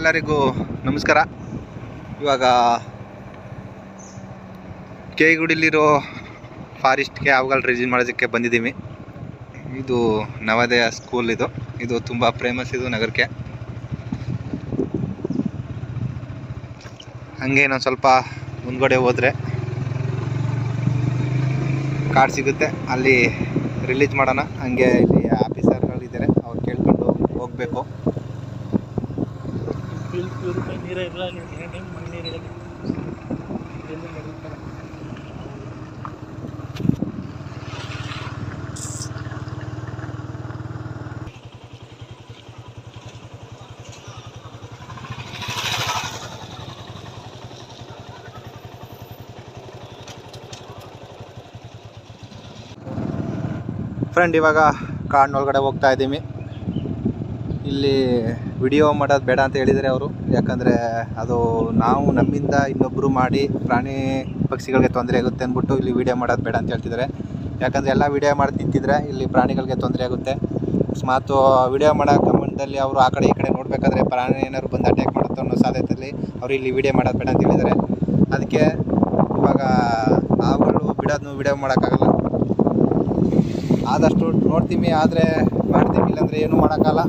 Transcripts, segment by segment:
ಎಲ್ಲರಿಗೂ ನಮಸ್ಕಾರ. ಇವಾಗ ಕೇಗುಡಿಲಿರೋ ಫಾರೆಸ್ಟ್ಗೆ ಅವುಗಳು ರಿಜಿನ್ ಮಾಡೋದಕ್ಕೆ ಬಂದಿದ್ದೀವಿ. ಇದು ನವೋದಯ ಸ್ಕೂಲ್ ಇದು. ಇದು ತುಂಬ ಫೇಮಸ್ ಇದು ನಗರಕ್ಕೆ. ಹಂಗೆ ಇನ್ನೊಂದು ಸ್ವಲ್ಪ ಮುಂದ್ಗಡೆ ಹೋದರೆ ಕಾರ್ಡ್ ಸಿಗುತ್ತೆ. ಅಲ್ಲಿ ರಿಲೀಸ್ ಮಾಡೋಣ. ಹಂಗೆ ಇಲ್ಲಿ ಆಫೀಸರ್ಗಳಿದ್ದಾರೆ ಅವ್ರು ಕೇಳ್ಕೊಂಡು ಹೋಗಬೇಕು. ಇಲ್ಲ ನೀರು ಇರಲ್ಲ ನಡೀತಾರೆ ಫ್ರೆಂಡ್ ಇವಾಗ ಕಾಡಿನೊಳಗಡೆ ಹೋಗ್ತಾ ಇದ್ದೀವಿ. ಇಲ್ಲಿ ವಿಡಿಯೋ ಮಾಡೋದು ಬೇಡ ಅಂತ ಹೇಳಿದರೆ ಅವರು. ಯಾಕಂದರೆ ಅದು ನಾವು ನಮ್ಮಿಂದ ಇನ್ನೊಬ್ಬರು ಮಾಡಿ ಪ್ರಾಣಿ ಪಕ್ಷಿಗಳಿಗೆ ತೊಂದರೆ ಆಗುತ್ತೆ ಅಂದ್ಬಿಟ್ಟು ಇಲ್ಲಿ ವಿಡಿಯೋ ಮಾಡೋದು ಬೇಡ ಅಂತ ಹೇಳ್ತಿದ್ದಾರೆ. ಯಾಕಂದರೆ ಎಲ್ಲ ವಿಡಿಯೋ ಮಾಡಿ ನಿಂತಿದ್ರೆ ಇಲ್ಲಿ ಪ್ರಾಣಿಗಳಿಗೆ ತೊಂದರೆ ಆಗುತ್ತೆ. ಅಕಸ್ಮಾತ್ ವಿಡಿಯೋ ಮಾಡೋ ಕಮೆಂಟಲ್ಲಿ ಅವರು ಆ ಕಡೆ ಈ ಕಡೆ ನೋಡಬೇಕಾದ್ರೆ ಪ್ರಾಣಿ ಏನಾದ್ರು ಬಂದು ಅಟ್ಯಾಕ್ ಮಾಡುತ್ತೆ ಅನ್ನೋ ಸಾಧ್ಯತೆಯಲ್ಲಿ ಅವರು ಇಲ್ಲಿ ವಿಡಿಯೋ ಮಾಡೋದು ಬೇಡ ಅಂತ ಹೇಳಿದ್ದಾರೆ. ಅದಕ್ಕೆ ಇವಾಗ ಆವುಗಳು ಬಿಡೋದನ್ನು ವಿಡಿಯೋ ಮಾಡೋಕ್ಕಾಗಲ್ಲ. ಆದಷ್ಟು ನೋಡ್ತೀವಿ, ಆದರೆ ಮಾಡ್ತೀವಿ ಇಲ್ಲಾಂದರೆ ಏನೂ ಮಾಡೋಕ್ಕಲ್ಲ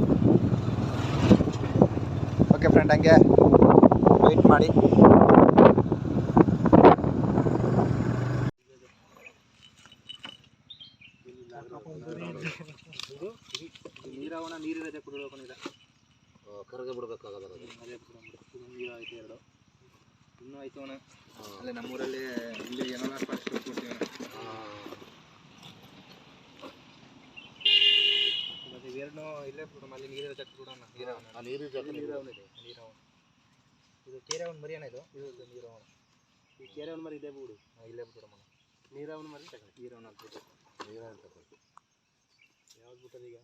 ಓಕೆ ಫ್ರೆಂಡ್ ಹಂಗೆ ವೆಯ್ಟ್ ಮಾಡಿ. ನೀರಾವಣ ನೀರಿರದೆ ಕುಡಿಬೇಕು ನೀರ. ಕರಗ ಬಿಡ್ಬೇಕಾಗದ ಅದೇ. ನೀರು ಎರಡು? ಇನ್ನೂ ಆಯ್ತು ಅಣ್ಣ ಅಲ್ಲೇ ನಮ್ಮೂರಲ್ಲಿ ಇಲ್ಲಿ ಏನೋ ಫಸ್ಟ್ ಕೊಡ್ತೀವಿ ಮತ್ತೆ ಇಲ್ಲೇ ಬಿಡೋಣ ಅಲ್ಲಿ ನೀರಿರೋ ಜಾಗ ಬಿಡೋಣ. ನೀರಾವಣ. ಆ ನೀರು ನೀರವನ ಇದು ಮರಿ ಅಣ್ಣ ಇದು? ಇದು ನೀರವನ ಈ ಕೆರೆವನ್ ಮರಿ ಇದೆ ಬಿಡು. ಹಾಂ ಇಲ್ಲೇ ಬಿಡೋಣ. ನೀರವನ್ ಮರಿ ತಗೊಳ್ಳಿ ನೀರಾವಣ ಅಂತ ನೀರಾವಣ ತಗೊಳ್ಳಿ ಯಾವ್ದು ಬಿಟ್ಟದ ಈಗ?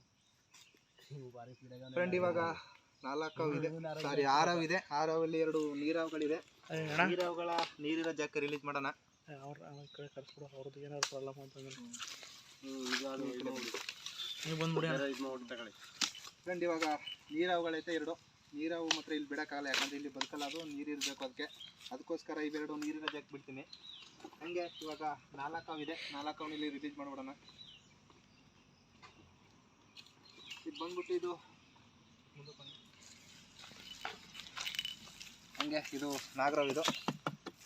ಫ್ರೆಂಡ್ ಇವಾಗ ನಾಲ್ಕು ಇದೆ. ಸಾರಿ ಆರವ್ ಇದೆ. ಆರವಲ್ಲಿ ಎರಡು ನೀರಾವ್ಗಳಿದೆ. ನೀರಾವ್ಗಳ ನೀರಿರೋ ಜಾಗಕ್ಕೆ ರಿಲೀಸ್ ಮಾಡೋಣ. ಅವ್ರ ಕಡೆ ಕರ್ಸ್ಬಿಡೋ. ಅವ್ರದ್ದು ಏನಾದ್ರು ಪ್ರಾಬ್ಲಮ್ ಅಂತಂದ್ರೆ. ನೀವು ಬಂದ್ಬಿಡಿ ಫ್ರೆಂಡ್, ಇವಾಗ ನೀರಾವುಗಳೈತೆ ಎರಡು. ನೀರಾವು ಮಾತ್ರ ಇಲ್ಲಿ ಬಿಡೋಕ್ಕಾಗಲ್ಲ ಯಾಕಂದ್ರೆ ಇಲ್ಲಿ ಬದುಕಲ್ಲ ಅದು, ನೀರು ಇರಬೇಕು ಅದಕ್ಕೆ. ಅದಕ್ಕೋಸ್ಕರ ಇವೆರಡು ನೀರಿನ ಜಾಕ್ ಬಿಡ್ತೀನಿ. ಹಂಗೆ ಇವಾಗ ನಾಲ್ಕಾವ್ ಇದೆ ನಾಲ್ಕಾವ್ ಇಲ್ಲಿ ರಿಲೀಸ್ ಮಾಡ್ಬಿಡೋಣ. ಇದು ಬಂದ್ಬಿಟ್ಟು ಇದು ಹಂಗೆ ಇದು ನಾಗರಾವ್ ಇದು.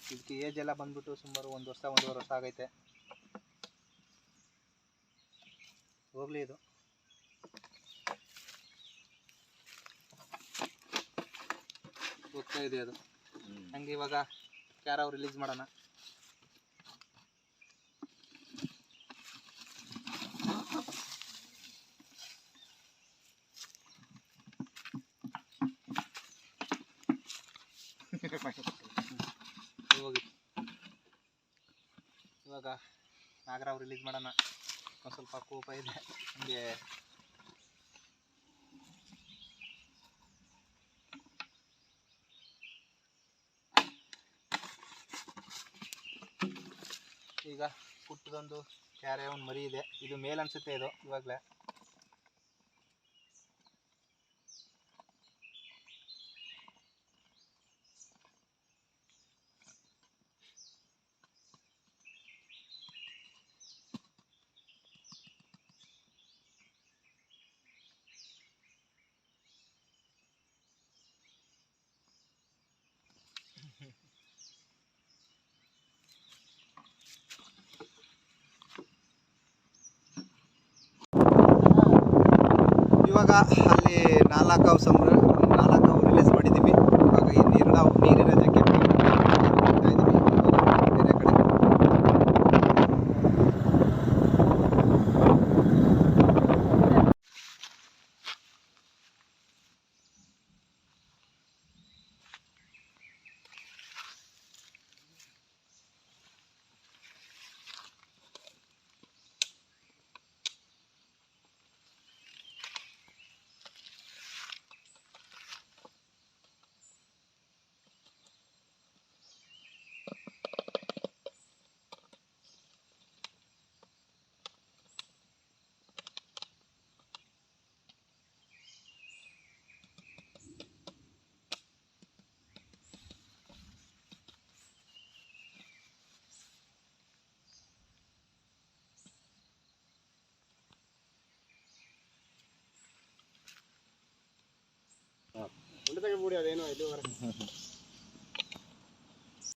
ಇದಕ್ಕೆ ಏಜ್ ಎಲ್ಲ ಬಂದ್ಬಿಟ್ಟು ಸುಮಾರು ಒಂದು ವರ್ಷ, ಒಂದೂವರೆ ವರ್ಷ ಆಗೈತೆ. ಹೋಗ್ಲಿ ಇದು ಹೋಗ್ತಾ ಇದೆ ಅದು. ಹಂಗೆ ಇವಾಗ ಕ್ಯಾರವ್ ರಿಲೀಸ್ ಮಾಡೋಣ. ಹೋಗಿ. ಇವಾಗ ನಾಗರಾವ್ ರಿಲೀಸ್ ಮಾಡೋಣ. ಒಂದು ಸ್ವಲ್ಪ ಕೋಪ ಇದೆ. ಹಂಗೆ ಈಗ ಪುಟ್ಟದೊಂದು ಕ್ಯಾರೆ ಒಂದು ಮರಿ ಇದೆ. ಇದು ಮೇಲ್ ಅನ್ಸುತ್ತೆ ಇದು ಇವಾಗಲೇ. ಇವಾಗ ಅಲ್ಲಿ ನಾಲ್ಕು ಸಂಬ್ರ ನಾಲ್ಕು ರಿಲೀಸ್ ಮಾಡಿದ್ದೀವಿ ಇವಾಗ ನೀರಿನ ನೀರಿನ முடியாது ஏன்னா இது வர